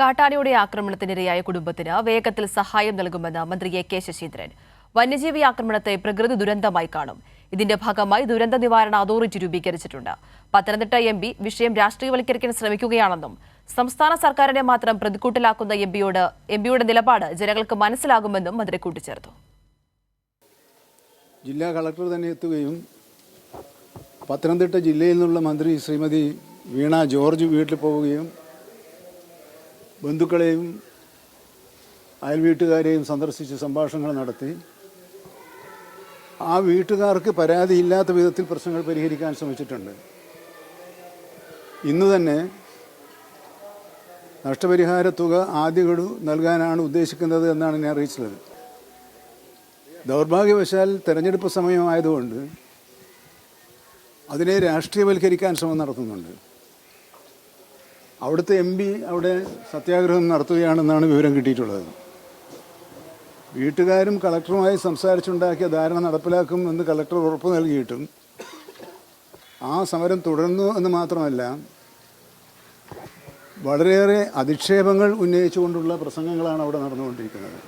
കാട്ടാനയുടെ ആക്രമണത്തിനിരയായ കുടുംബത്തിന് വേഗത്തിൽ സഹായം നൽകുമെന്ന് മന്ത്രി എ കെ ശശീന്ദ്രൻ. വന്യജീവി ആക്രമണത്തെ പ്രകൃതി ദുരന്തമായി കാണും. ഇതിന്റെ ഭാഗമായി ദുരന്ത നിവാരണ അതോറിറ്റി രൂപീകരിച്ചിട്ടുണ്ട്. പത്തനംതിട്ട എം പി വിഷയം രാഷ്ട്രീയവൽക്കരിക്കാൻ ശ്രമിക്കുകയാണെന്നും സംസ്ഥാന സർക്കാരിനെ മാത്രം പ്രതിക്കൂട്ടിലാക്കുന്ന എം പിയോട് എം പിയുടെ നിലപാട് ജനങ്ങൾക്ക് മനസ്സിലാകുമെന്നും മന്ത്രി കൂട്ടിച്ചേർത്തു. ജില്ലാ കളക്ടർ തന്നെ എത്തുകയും പത്തനംതിട്ട ജില്ലയിൽ നിന്നുള്ള മന്ത്രി ശ്രീമതി വീണ ജോർജ് വീട്ടിൽ പോവുകയും ബന്ധുക്കളെയും അയൽ വീട്ടുകാരെയും സന്ദർശിച്ച് സംഭാഷണങ്ങൾ നടത്തി. ആ വീട്ടുകാർക്ക് പരാതിയില്ലാത്ത വിധത്തിൽ പ്രശ്നങ്ങൾ പരിഹരിക്കാൻ ശ്രമിച്ചിട്ടുണ്ട്. ഇന്ന് തന്നെ നഷ്ടപരിഹാര തുക ആദ്യ ഗഡു നൽകാനാണ് ഉദ്ദേശിക്കുന്നത് എന്നാണ് എന്നെ അറിയിച്ചത് ദൗർഭാഗ്യവശാൽ തെരഞ്ഞെടുപ്പ് സമയമായതുകൊണ്ട് അതിനെ രാഷ്ട്രീയവൽക്കരിക്കാൻ ശ്രമം നടത്തുന്നുണ്ട്. അവിടുത്തെ എം പി അവിടെ സത്യാഗ്രഹം നടത്തുകയാണെന്നാണ് വിവരം കിട്ടിയിട്ടുള്ളത്. വീട്ടുകാരും കളക്ടറുമായി സംസാരിച്ചുണ്ടാക്കിയ ധാരണ നടപ്പിലാക്കും എന്ന് കളക്ടർ ഉറപ്പ് നൽകിയിട്ടും ആ സമരം തുടർന്നു എന്ന് മാത്രമല്ല വളരെയേറെ അധിക്ഷേപങ്ങൾ ഉന്നയിച്ചുകൊണ്ടുള്ള പ്രസംഗങ്ങളാണ് അവിടെ നടന്നുകൊണ്ടിരിക്കുന്നത്.